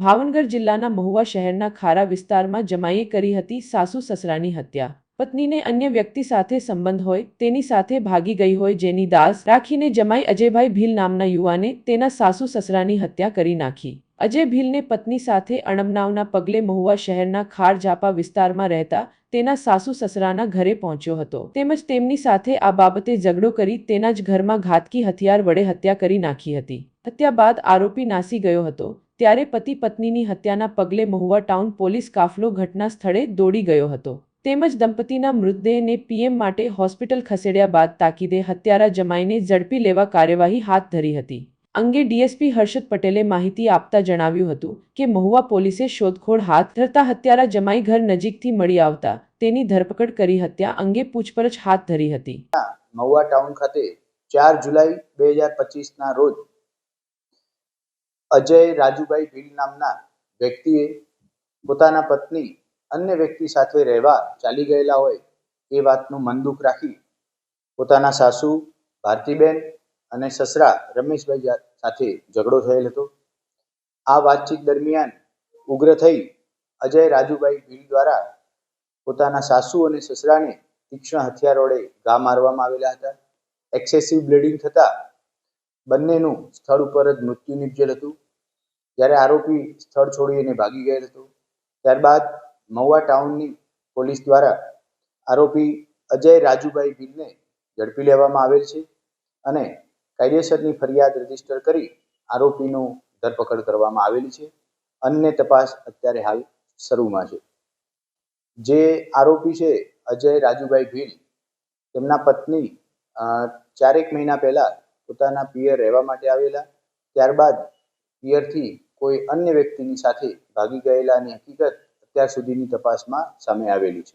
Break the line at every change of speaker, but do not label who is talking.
ભાવનગર જિલ્લાના મહુવા શહેરના ખારા વિસ્તારમાં જમાઈએ કરી હતી સાસુ સસરાની હત્યા. પત્નીને અન્ય વ્યક્તિ સાથે સંબંધ હોય, તેની સાથે ભાગી ગઈ હોય જેની દાસ રાખીને જમાઈ અજયભાઈ ભીલ નામના યુવાને તેના સાસુ સસરાની હત્યા કરી નાખી. અજય ભીલને પત્ની સાથે અણબનાવના પગલે મહુવા શહેરના ખાર જાપા વિસ્તારમાં રહેતા તેના સાસુ સસરાના ઘરે પહોંચ્યો હતો. તેમજ તેમની સાથે આ બાબતે ઝઘડો કરી તેના જ ઘરમાં ઘાતકી હથિયાર વડે હત્યા કરી નાખી હતી. હત્યા બાદ આરોપી નાસી ગયો હતો. ત્યારે પતિ પત્નીની હત્યાના પગલે મહુવા ટાઉન પોલીસ કાફલો ઘટના સ્થળે દોડી ગયો હતો. તેમજ દંપતીના મૃતદેહને પીએમ માટે હોસ્પિટલ ખસેડ્યા બાદ તાકીદે હત્યારા જમાઈને ઝડપી લેવા કાર્યવાહી હાથ ધરી હતી. અંગે ડીએસપી હર્ષદ પટેલે માહિતી આપતા જણાવ્યું હતું કે મહુવા પોલીસે શોધખોળ હાથ ધરતા હત્યારા જમાઈ ઘર નજીકથી મળી આવતા તેની ધરપકડ કરી હત્યા અંગે પૂછપરછ હાથ ધરી હતી.
મહુવા ટાઉન ખાતે ચાર જુલાઈ બે હજાર પચીસના રોજ અજય રાજુભાઈ ભીલ નામના વ્યક્તિએ પોતાના પત્ની અન્ય વ્યક્તિ સાથે રહેવા ચાલી ગયેલા હોય એ વાતનું મન દુઃખ રાખી પોતાના સાસુ ભારતીબેન અને સસરા રમેશભાઈ સાથે ઝઘડો થયેલ હતો. આ વાતચીત દરમિયાન ઉગ્ર થઈ અજય રાજુભાઈ ભીલ દ્વારા પોતાના સાસુ અને સસરાને તીક્ષ્ણ હથિયાર વડે ઘા મારવામાં આવેલા હતા. એક્સેસિવ બ્લીડિંગ થતા બંનેનું સ્થળ ઉપર જ મૃત્યુ નિપજેલ હતું. જ્યારે આરોપી સ્થળ છોડીને ભાગી ગયેલ હતો. ત્યારબાદ મહુવા ટાઉનની પોલીસ દ્વારા આરોપી અજય રાજુભાઈ ભીલને ઝડપી લેવામાં આવેલ છે અને કાયદેસરની ફરિયાદ રજિસ્ટર કરી આરોપીનું ધરપકડ કરવામાં આવેલી છે. અન્ય તપાસ અત્યારે હાલ શરૂમાં છે. જે આરોપી છે અજય રાજુભાઈ ભીલ, તેમના પત્ની ચારેક મહિના પહેલા પોતાના પિયર રહેવા માટે આવેલા. ત્યારબાદ પિયરથી કોઈ અન્ય વ્યક્તિની સાથે ભાગી ગયેલાની હકીકત અત્યાર સુધીની તપાસમાં સામે આવેલી છે.